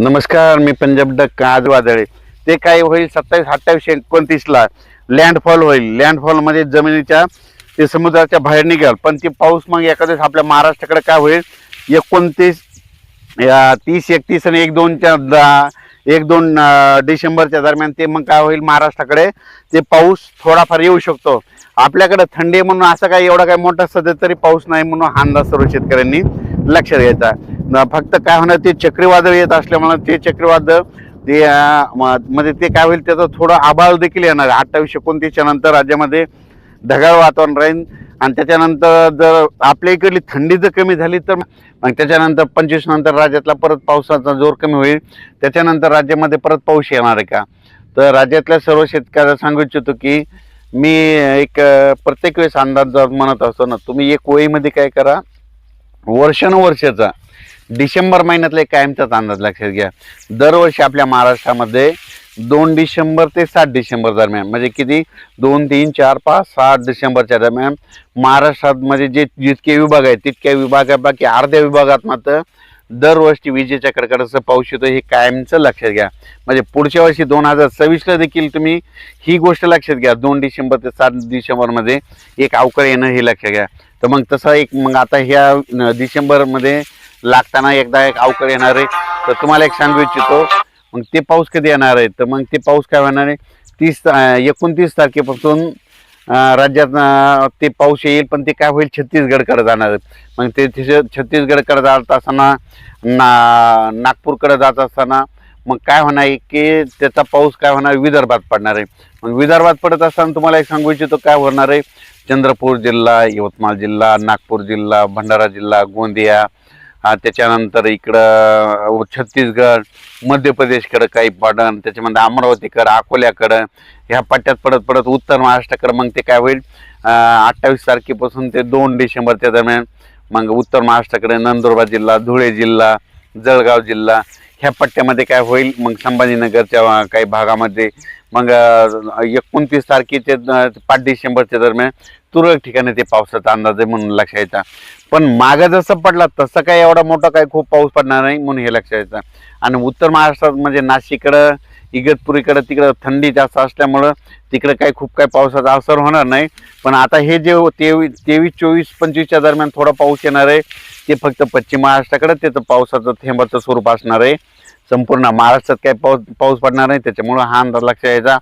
नमस्कार मी पंजाब डक आज वादळे. ते काय होईल सत्तावीस अठ्ठावीस एकोणतीसला लँडफॉल होईल. लँडफॉलमध्ये जमिनीच्या ते समुद्राच्या बाहेर निघाल. पण ते पाऊस मग एखाद्या आपल्या महाराष्ट्राकडे काय होईल? एकोणतीस या तीस एकतीस आणि एक दोनच्या दहा एक दोन डिसेंबरच्या दरम्यान ते मग काय होईल महाराष्ट्राकडे? ते पाऊस थोडाफार येऊ शकतो. आपल्याकडे थंडी म्हणून असं काय एवढा काय मोठा सध्या तरी पाऊस नाही म्हणून हा अंदाज सर्व शेतकऱ्यांनी लक्षात घ्यायचा. फक्त काय होणार ते चक्रीवादळ येत असल्यामुळे ते चक्रीवादळ ते म्हणजे ते काय होईल त्याचा थोडं आभाळ देखील येणार. अठ्ठावीस एकोणतीसच्या नंतर राज्यामध्ये ढगाळ वातावरण राहील. आणि त्याच्यानंतर जर आपल्या इकडली थंडी जर कमी झाली तर मग त्याच्यानंतर पंचवीस नंतर राज्यातला परत पावसाचा जोर कमी होईल. त्याच्यानंतर राज्यामध्ये परत पाऊस येणार आहे का? तर राज्यातल्या सर्व शेतकऱ्याला सांगू इच्छितो की मी एक प्रत्येक वेळेस अंदाज जर म्हणत असतो ना तुम्ही एक वहीमध्ये काय करा वर्षानुवर्षाचा डिसेंबर महिन्यातला एक कायमचाच अंदाज लक्षात घ्या. दरवर्षी आपल्या महाराष्ट्रामध्ये दोन डिसेंबर ते सात डिसेंबर दरम्यान म्हणजे किती? दोन तीन चार पाच सात डिसेंबरच्या दरम्यान महाराष्ट्रात म्हणजे जे जितके विभाग आहेत तितक्या विभागापैकी अर्ध्या विभागात मात्र दरवर्षी विजेच्या कडकडाचा पाऊस येतो हे कायमचं लक्षात घ्या. म्हणजे पुढच्या वर्षी दोन हजार सव्वीसला देखील तुम्ही ही गोष्ट लक्षात घ्या. दोन डिसेंबर ते सात डिसेंबरमध्ये एक अवकाळ येणं हे लक्षात घ्या. तर मग तसं एक मग आता ह्या डिसेंबरमध्ये लागताना एकदा एक अवकाळ येणार आहे. तर तुम्हाला एक सांगू इच्छितो मग ते पाऊस कधी येणार आहे? तर मग ते पाऊस काय होणार आहे? तीस एकोणतीस तारखेपासून राज्यात ते पाऊस येईल पण ते काय होईल? छत्तीसगडकडे जाणार आहे. मग ते तिथे छत्तीसगडकडे जात असताना ना नागपूरकडे जात असताना मग काय होणार आहे की त्याचा पाऊस काय होणार? विदर्भात पडणार आहे. मग विदर्भात पडत असताना तुम्हाला एक सांगू इच्छितो काय होणार आहे? चंद्रपूर जिल्हा यवतमाळ जिल्हा नागपूर जिल्हा भंडारा जिल्हा गोंदिया त्याच्यानंतर इकडं छत्तीसगड मध्य प्रदेशकडं काही पडन त्याच्यामध्ये अमरावतीकडं अकोल्याकडं ह्या पट्ट्यात पडत पडत उत्तर महाराष्ट्राकडं मग ते काय होईल? अठ्ठावीस तारखेपासून ते दोन डिसेंबरच्या दरम्यान मग उत्तर महाराष्ट्राकडे नंदुरबार जिल्हा धुळे जिल्हा जळगाव जिल्हा ह्या पट्ट्यामध्ये काय होईल? मग संभाजीनगरच्या काही भागामध्ये मग एकोणतीस तारखेचे ते पाच डिसेंबरच्या दरम्यान तुरळक ठिकाणी ते पावसाचा अंदाज आहे म्हणून लक्षात यायचा. पण मागं जसं पडला तसं काही एवढा मोठा काय खूप पाऊस पडणार नाही म्हणून हे लक्षात यायचं. आणि उत्तर महाराष्ट्रात म्हणजे नाशिककडं इगतपुरीकडं तिकडं थंडी जास्त असल्यामुळं तिकडं काही खूप काही पावसाचा असर होणार नाही. पण आता हे जे तेवीस तेवीस चोवीस पंचवीसच्या दरम्यान थोडा पाऊस येणार आहे ते फक्त पश्चिम महाराष्ट्राकडे त्याचं पावसाचं थेंबाचं स्वरूप असणार आहे. संपूर्ण महाराष्ट्रात काही पाऊस पाऊस पडणार नाही. त्याच्यामुळं हा अंदाज लक्षात यायचा.